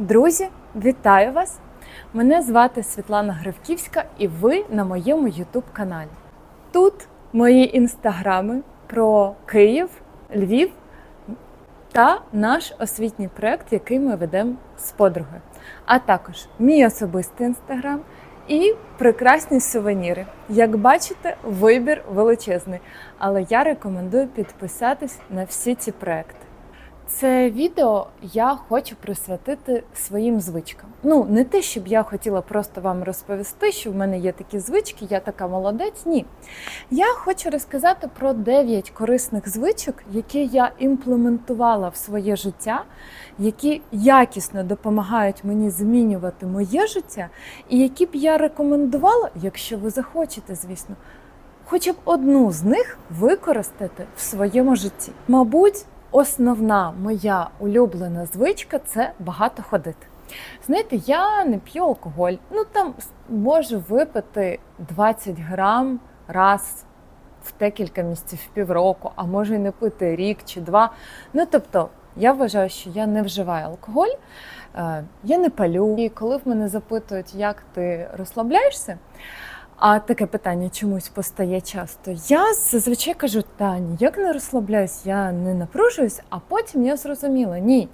Друзі, вітаю вас! Мене звати Світлана Гривківська і ви на моєму YouTube каналі. Тут мої інстаграми про Київ, Львів та наш освітній проект, який ми ведемо з подругою. А також мій особистий інстаграм і прекрасні сувеніри. Як бачите, вибір величезний, але я рекомендую підписатись на всі ці проекти. Це відео я хочу присвятити своїм звичкам. Ну, не те, щоб я хотіла просто вам розповісти, що в мене є такі звички, я така молодець. Ні. Я хочу розказати про 9 корисних звичок, які я імплементувала в своє життя, які якісно допомагають мені змінювати моє життя, і які б я рекомендувала, якщо ви захочете, звісно, хоча б одну з них використати в своєму житті. Мабуть. Основна моя улюблена звичка це багато ходити. Знаєте, я не п'ю алкоголь. Ну там можу випити 20 грам раз в декілька місяців півроку, а може й не пити рік чи два. Ну тобто, я вважаю, що я не вживаю алкоголь, е, я не палю. І коли в мене запитують, як ти розслабляєшся. А таке питання чомусь постає часто. Я зазвичай кажу, та ніяк не розслабляюсь, я не напружуюсь, а потім я зрозуміла, ні,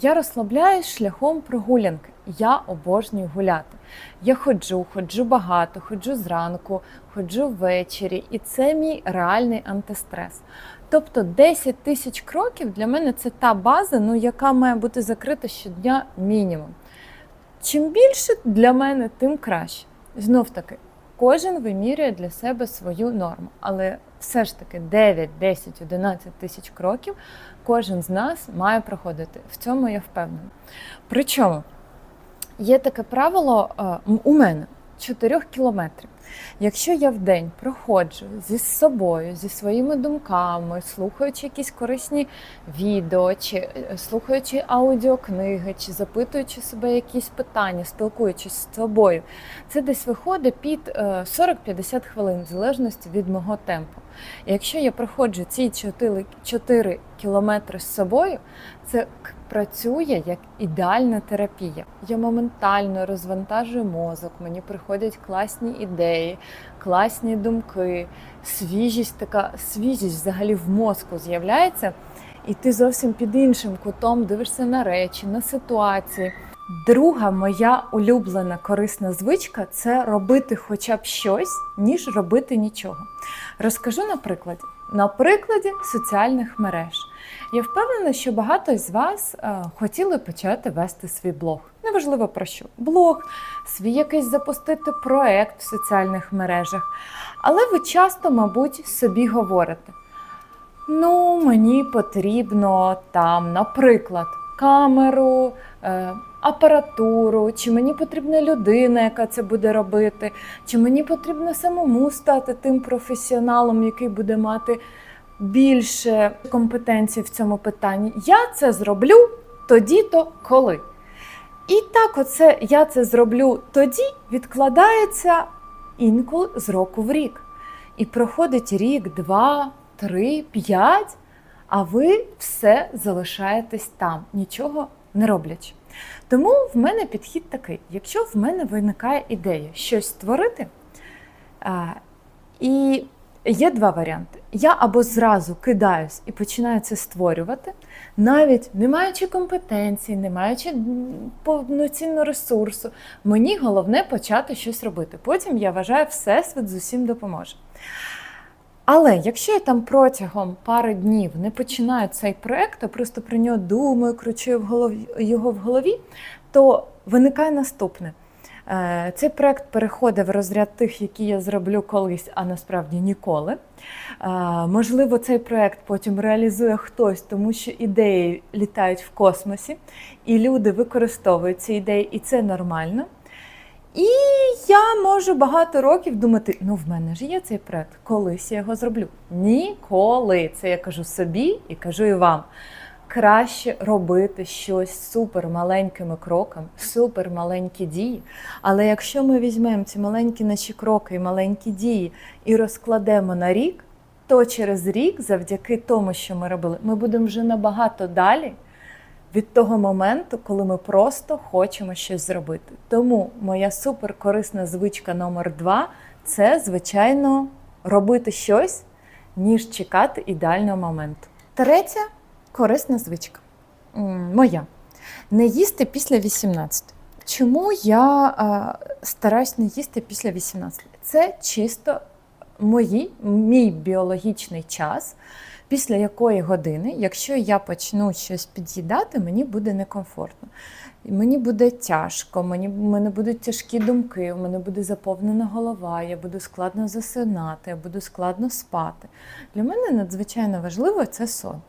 я розслабляюсь шляхом прогулянки. Я обожнюю гуляти. Я ходжу, ходжу багато, ходжу зранку, ходжу ввечері, і це мій реальний антистрес. Тобто 10 тисяч кроків для мене це та база, ну, яка має бути закрита щодня мінімум. Чим більше для мене, тим краще. Знов таки, Кожен вимірює для себе свою норму, але все ж таки 9, 10, 11 тисяч кроків кожен з нас має проходити. В цьому я впевнена. Причому є таке правило у мене 4 кілометрів. Якщо я в день проходжу зі собою, зі своїми думками, слухаючи якісь корисні відео, чи е, слухаючи аудіокниги, чи запитуючи себе якісь питання, спілкуючись з собою, це десь виходить під 40-50 хвилин, в залежності від мого темпу. Якщо я проходжу ці 4, 4 кілометри з собою, це працює як ідеальна терапія. Я моментально розвантажую мозок, мені приходять класні ідеї, класні думки, свіжість, така свіжість взагалі в мозку з'являється, і ти зовсім під іншим кутом дивишся на речі, на ситуації. Друга моя улюблена корисна звичка це робити хоча б щось, ніж робити нічого. Розкажу на прикладі. На прикладі соціальних мереж. Я впевнена, що багато з вас е, хотіли почати вести свій блог. Неважливо про що. Блог, свій якийсь запустити проект в соціальних мережах. Але ви часто, мабуть, собі говорите: ну, мені потрібно там, наприклад, камеру. Апаратуру, чи мені потрібна людина, яка це буде робити, чи мені потрібно самому стати тим професіоналом, який буде мати більше компетенцій в цьому питанні. Я це зроблю тоді-то коли. І так, оце я це зроблю тоді, відкладається інколи з року в рік. І проходить рік, два, три, п'ять, а ви все залишаєтесь там, нічого не роблячи. Тому в мене підхід такий: якщо в мене виникає ідея щось створити, і є два варіанти. Я або зразу кидаюсь і починаю це створювати, навіть не маючи компетенції, не маючи повноцінного ресурсу. Мені головне почати щось робити. Потім я вважаю, всесвіт з усім допоможе. Але якщо я там протягом пари днів не починаю цей проект, а просто про нього думаю, кручую в голові, його в голові, то виникає наступне. Е, цей проект переходить в розряд тих, які я зроблю колись, а насправді ніколи. Е, можливо, цей проект потім реалізує хтось, тому що ідеї літають в космосі, і люди використовують ці ідеї, і це нормально. І я можу багато років думати: ну, в мене ж є цей проект, колись я його зроблю. Ніколи. Це я кажу собі і кажу і вам. Краще робити щось супер маленькими кроками, супер маленькі дії. Але якщо ми візьмемо ці маленькі наші кроки і маленькі дії і розкладемо на рік, то через рік, завдяки тому, що ми робили, ми будемо вже набагато далі від того моменту, коли ми просто хочемо щось зробити. Тому моя суперкорисна звичка номер два це, звичайно, робити щось, ніж чекати ідеального моменту. Третя корисна звичка моя не їсти після 18. Чому я е, стараюсь не їсти після 18? Це чисто мої, мій біологічний час, після якої години, якщо я почну щось під'їдати, мені буде некомфортно. Мені буде тяжко, мені, в мене будуть тяжкі думки, у мене буде заповнена голова, я буду складно засинати, я буду складно спати. Для мене надзвичайно важливо це сон.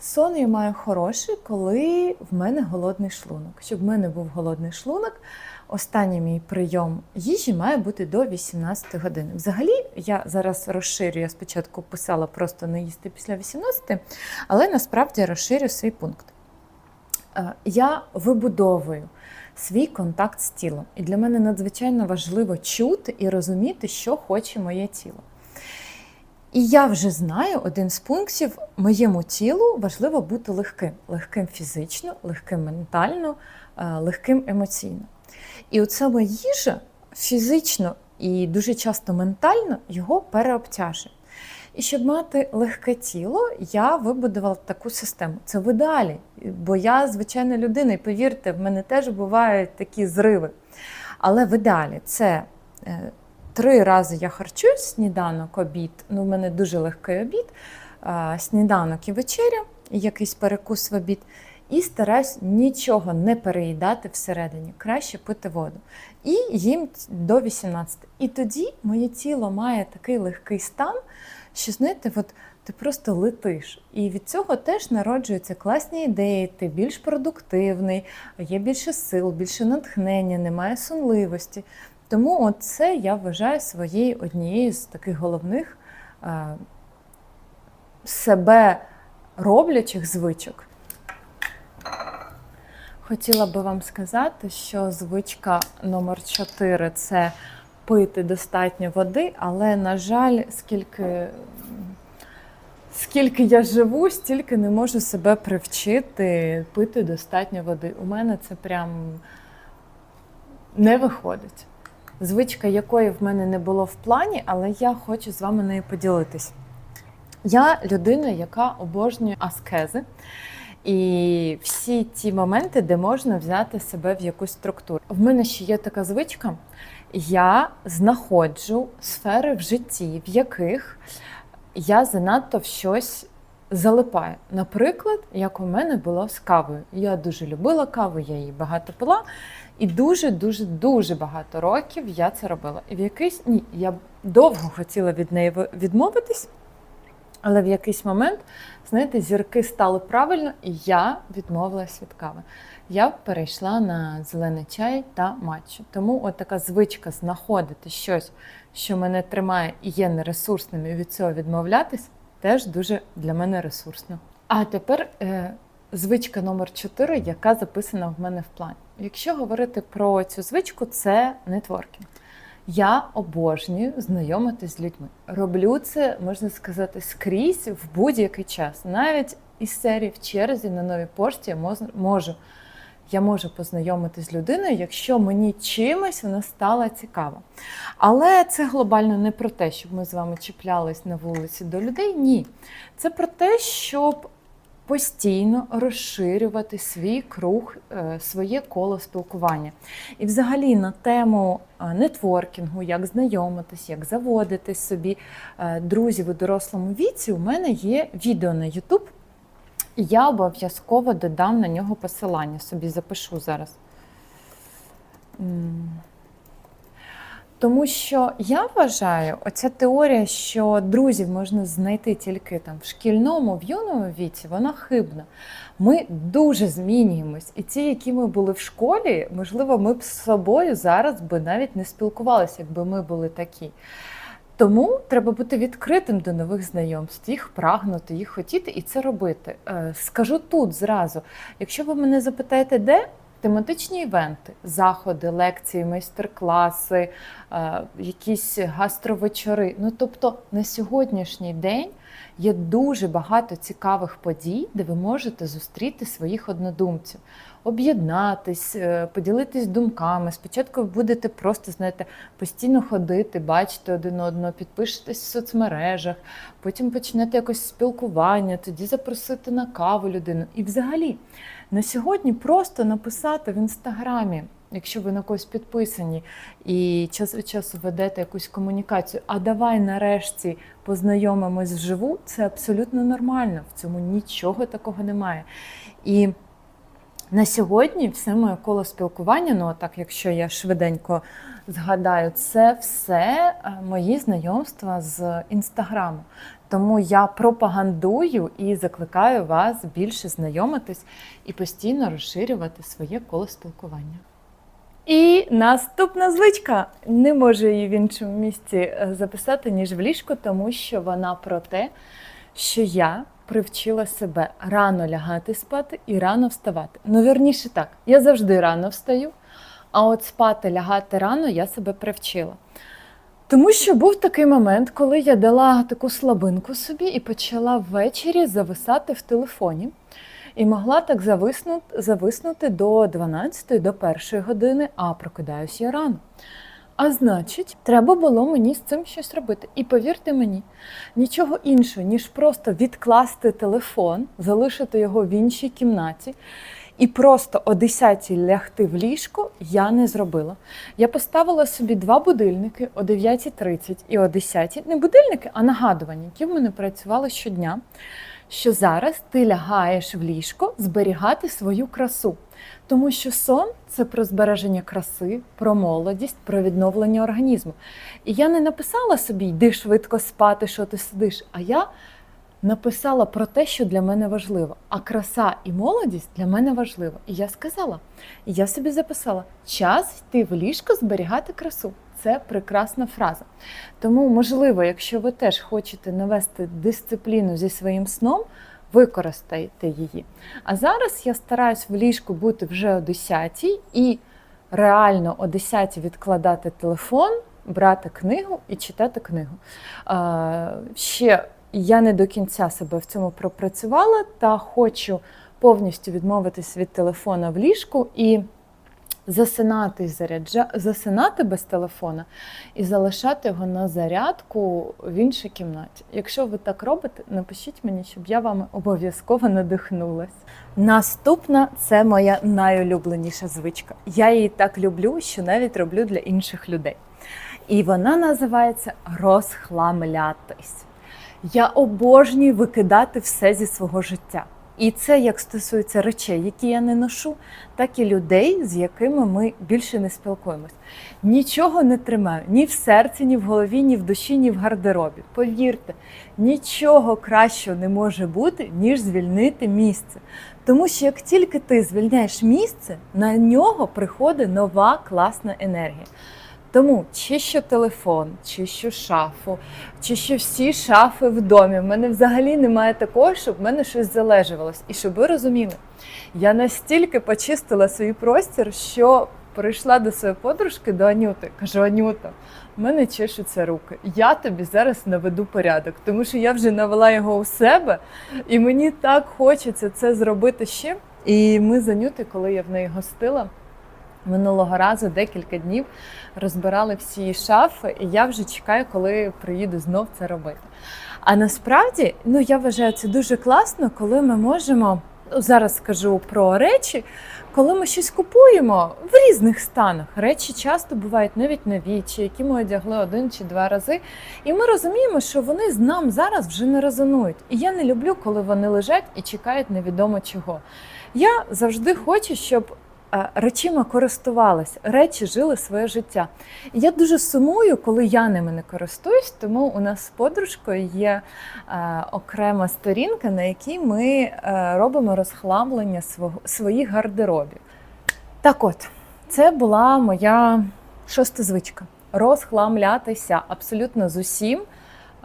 Сон я маю хороший, коли в мене голодний шлунок. Щоб в мене був голодний шлунок, останній мій прийом їжі має бути до 18 годин. Взагалі, я зараз розширю, я спочатку писала просто не їсти після 18, але насправді розширю свій пункт. Е, Я вибудовую свій контакт з тілом. І для мене надзвичайно важливо чути і розуміти, що хоче моє тіло. І я вже знаю один з пунктів моєму тілу важливо бути легким, легким фізично, легким ментально, е, легким емоційно. І от саме їжа фізично і дуже часто ментально його переобтяжує. І щоб мати легке тіло, я вибудувала таку систему. Це в ідеалі, бо я звичайна людина, і повірте, в мене теж бувають такі зриви. Але в ідеалі це е, три рази я харчуюсь, сніданок, обід. Ну, в мене дуже легкий обід, сніданок і вечеря, якийсь перекус в обід. І стараюсь нічого не переїдати всередині, краще пити воду. І їм до 18. І тоді моє тіло має такий легкий стан, що знаєте, от ти просто летиш. І від цього теж народжуються класні ідеї, ти більш продуктивний, є більше сил, більше натхнення, немає сонливості. Тому це я вважаю своєю однією з таких головних себе роблячих звичок. Хотіла би вам сказати, що звичка номер 4 це пити достатньо води, але, на жаль, скільки, скільки я живу, стільки не можу себе привчити пити достатньо води. У мене це прям не виходить. Звичка, якої в мене не було в плані, але я хочу з вами нею поділитись. Я людина, яка обожнює аскези. І всі ті моменти, де можна взяти себе в якусь структуру. В мене ще є така звичка: я знаходжу сфери в житті, в яких я занадто в щось залипаю. Наприклад, як у мене було з кавою. Я дуже любила каву, я її багато пила, і дуже, дуже, дуже багато років я це робила. І в якийсь ні, я довго хотіла від неї відмовитись. Але в якийсь момент, знаєте, зірки стали правильно, і я відмовилась від кави. Я перейшла на зелений чай та матчу. Тому от така звичка знаходити щось, що мене тримає і є нересурсним, і від цього відмовлятись, теж дуже для мене ресурсно. А тепер е, звичка номер 4, яка записана в мене в плані. Якщо говорити про цю звичку, це нетворкінг. Я обожнюю знайомитись з людьми. Роблю це, можна сказати, скрізь в будь-який час. Навіть із серії в черзі на новій пошті я можу. Я можу познайомитись з людиною, якщо мені чимось вона стала цікава. Але це глобально не про те, щоб ми з вами чіплялись на вулиці до людей. Ні. Це про те, щоб постійно розширювати свій круг, е, своє коло спілкування. І взагалі на тему е, нетворкінгу, як знайомитись, як заводити собі е, друзів у дорослому віці, у мене є відео на YouTube. Я обов'язково додам на нього посилання, собі запишу зараз. Тому що я вважаю, оця теорія, що друзів можна знайти тільки там в шкільному, в юному віці, вона хибна. Ми дуже змінюємось. І ті, які ми були в школі, можливо, ми б з собою зараз би навіть не спілкувалися, якби ми були такі. Тому треба бути відкритим до нових знайомств, їх прагнути, їх хотіти і це робити. Е, скажу тут зразу: якщо ви мене запитаєте, де тематичні івенти, заходи, лекції, майстер-класи, е, якісь гастровечори. Ну тобто на сьогоднішній день Є дуже багато цікавих подій, де ви можете зустріти своїх однодумців, об'єднатись, е, поділитись думками. Спочатку ви будете просто, знаєте, постійно ходити, бачити один одного, підпишетесь в соцмережах, потім почнете якось спілкування, тоді запросити на каву людину. І взагалі на сьогодні просто написати в інстаграмі. Якщо ви на когось підписані і час від часу ведете якусь комунікацію, а давай нарешті познайомимось вживу, це абсолютно нормально. В цьому нічого такого немає. І на сьогодні все моє коло спілкування, ну так, якщо я швиденько згадаю, це все е, мої знайомства з інстаграму. Тому я пропагандую і закликаю вас більше знайомитись і постійно розширювати своє коло спілкування. І наступна звичка. Не можу її в іншому місці е, записати, ніж в ліжку, тому що вона про те, що я привчила себе рано лягати спати і рано вставати. Ну, вірніше так, я завжди рано встаю, а от спати, лягати рано я себе привчила. Тому що був такий момент, коли я дала таку слабинку собі і почала ввечері зависати в телефоні. І могла так зависнути, зависнути до 12 до 1 години, а прокидаюсь я рано. А значить, треба було мені з цим щось робити. І повірте мені, нічого іншого, ніж просто відкласти телефон, залишити його в іншій кімнаті і просто о 10 лягти в ліжко я не зробила. Я поставила собі два будильники о 9.30 і о 10. Не будильники, а нагадування, які в мене працювали щодня. Що зараз ти лягаєш в ліжко зберігати свою красу. Тому що сон це про збереження краси, про молодість, про відновлення організму. І я не написала собі йди швидко спати, що ти сидиш. А я написала про те, що для мене важливо. А краса і молодість для мене важливо. І я сказала, і я собі записала: час йти в ліжко зберігати красу. Це прекрасна фраза. Тому, можливо, якщо ви теж хочете навести дисципліну зі своїм сном, використайте її. А зараз я стараюсь в ліжку бути вже о 10 і реально о 10 відкладати телефон, брати книгу і читати книгу. Ще я не до кінця себе в цьому пропрацювала та хочу повністю відмовитись від телефона в ліжку і засинати, заряджа... засинати без телефона і залишати його на зарядку в іншій кімнаті. Якщо ви так робите, напишіть мені, щоб я вами обов'язково надихнулась. Наступна це моя найулюбленіша звичка. Я її так люблю, що навіть роблю для інших людей. І вона називається розхламлятись. Я обожнюю викидати все зі свого життя. І це як стосується речей, які я не ношу, так і людей, з якими ми більше не спілкуємось. Нічого не тримаю ні в серці, ні в голові, ні в душі, ні в гардеробі. Повірте, нічого кращого не може бути, ніж звільнити місце. Тому що як тільки ти звільняєш місце, на нього приходить нова класна енергія. Тому чи що телефон, чи що шафу, чи що всі шафи в домі. В мене взагалі немає такого, щоб в мене щось залежувалось. І щоб ви розуміли, я настільки почистила свій простір, що прийшла до своєї подружки, до Анюти. Кажу, Анюта, в мене чешуться руки. Я тобі зараз наведу порядок, тому що я вже навела його у себе, і мені так хочеться це зробити ще. І ми з Анютою, коли я в неї гостила. Минулого разу декілька днів розбирали всі шафи, і я вже чекаю, коли приїду знов це робити. А насправді, ну я вважаю, це дуже класно, коли ми можемо. Ну, зараз скажу про речі, коли ми щось купуємо в різних станах. Речі часто бувають навіть нові, чи які ми одягли один чи два рази. І ми розуміємо, що вони з нам зараз вже не резонують. І я не люблю, коли вони лежать і чекають невідомо чого. Я завжди хочу, щоб речима користувалися, речі жили своє життя. І я дуже сумую, коли я ними не користуюсь, тому у нас з подружкою є е, окрема сторінка, на якій ми е, робимо розхламлення своїх гардеробів. Так от, це була моя шоста звичка розхламлятися абсолютно з усім.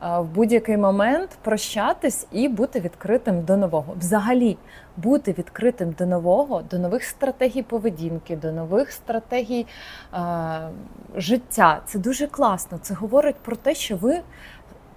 В будь-який момент прощатись і бути відкритим до нового. Взагалі, бути відкритим до нового, до нових стратегій поведінки, до нових стратегій е, життя. Це дуже класно. Це говорить про те, що ви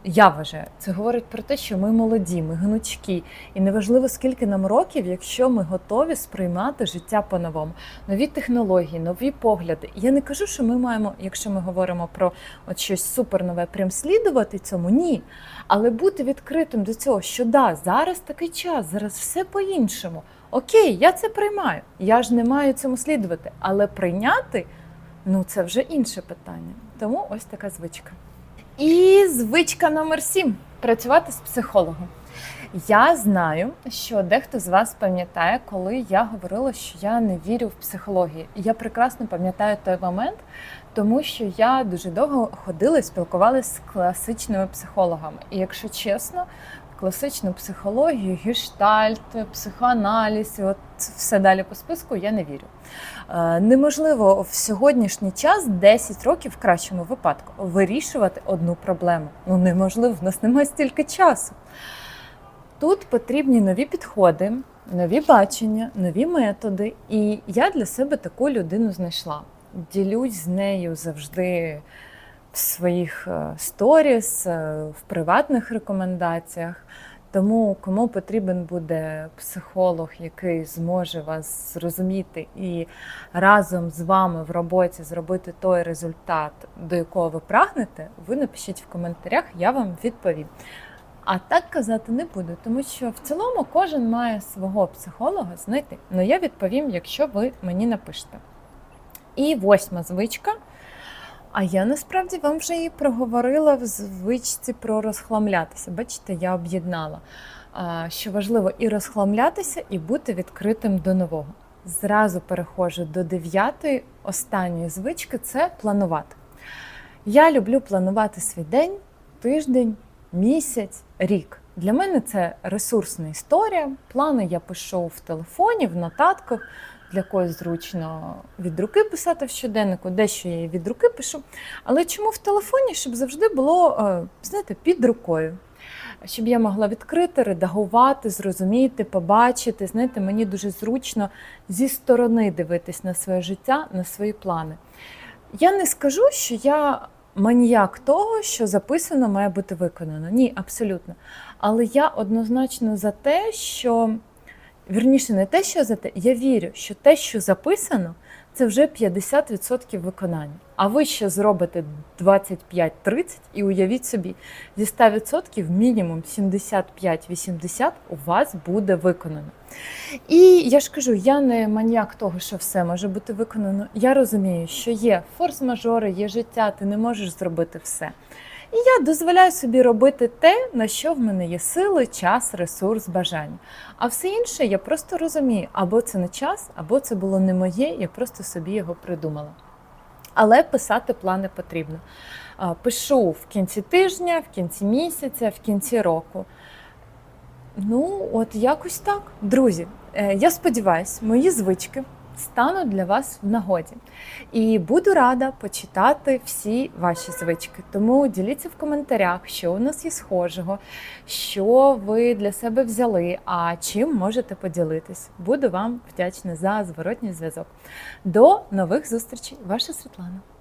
Я вважаю, це говорить про те, що ми молоді, ми гнучкі, і неважливо скільки нам років, якщо ми готові сприймати життя по-новому, нові технології, нові погляди. Я не кажу, що ми маємо, якщо ми говоримо про от щось супернове, прям слідувати цьому. Ні. Але бути відкритим до цього, що да, зараз такий час, зараз все по-іншому. Окей, я це приймаю. Я ж не маю цьому слідувати, але прийняти ну це вже інше питання. Тому ось така звичка. І звичка номер сім працювати з психологом. Я знаю, що дехто з вас пам'ятає, коли я говорила, що я не вірю в психологію. Я прекрасно пам'ятаю той момент, тому що я дуже довго ходила і спілкувалася з класичними психологами. І якщо чесно, класичну психологію, гештальт, психоаналіз, і от все далі по списку я не вірю. Е, Неможливо в сьогоднішній час 10 років в кращому випадку вирішувати одну проблему. Ну неможливо, в нас немає стільки часу. Тут потрібні нові підходи, нові бачення, нові методи. І я для себе таку людину знайшла. Ділюсь з нею завжди в своїх е, сторіс, е, в приватних рекомендаціях. Тому кому потрібен буде психолог, який зможе вас зрозуміти і разом з вами в роботі зробити той результат, до якого ви прагнете, ви напишіть в коментарях, я вам відповім. А так казати не буду, тому що в цілому кожен має свого психолога знайти. Ну я відповім, якщо ви мені напишете. І восьма звичка. А я насправді вам вже її проговорила в звичці про розхламлятися. Бачите, я об'єднала, що важливо і розхламлятися, і бути відкритим до нового. Зразу переходжу до дев'ятої, останньої звички це планувати. Я люблю планувати свій день, тиждень, місяць, рік. Для мене це ресурсна історія. Плани я пишу в телефоні, в нотатках. Для когось зручно від руки писати в щоденнику, дещо я від руки пишу. Але чому в телефоні, щоб завжди було, е, знаєте, під рукою? Щоб я могла відкрити, редагувати, зрозуміти, побачити. Знаєте, мені дуже зручно зі сторони дивитись на своє життя, на свої плани. Я не скажу, що я маніяк того, що записано, має бути виконано. Ні, абсолютно. Але я однозначно за те, що вірніше, не те, що за те, я вірю, що те, що записано, це вже 50% виконання. А ви ще зробите 25-30 і уявіть собі, зі 100% мінімум 75-80 у вас буде виконано. І я ж кажу, я не маніяк того, що все може бути виконано. Я розумію, що є форс-мажори, є життя, ти не можеш зробити все. І я дозволяю собі робити те, на що в мене є сили, час, ресурс, бажання. А все інше я просто розумію, або це не час, або це було не моє, я просто собі його придумала. Але писати плани потрібно. Пишу в кінці тижня, в кінці місяця, в кінці року. Ну, от якось так. Друзі, е, я сподіваюся, мої звички стануть для вас в нагоді. І буду рада почитати всі ваші звички. Тому діліться в коментарях, що у нас є схожого, що ви для себе взяли, а чим можете поділитись. Буду вам вдячна за зворотній зв'язок. До нових зустрічей, ваша Світлана.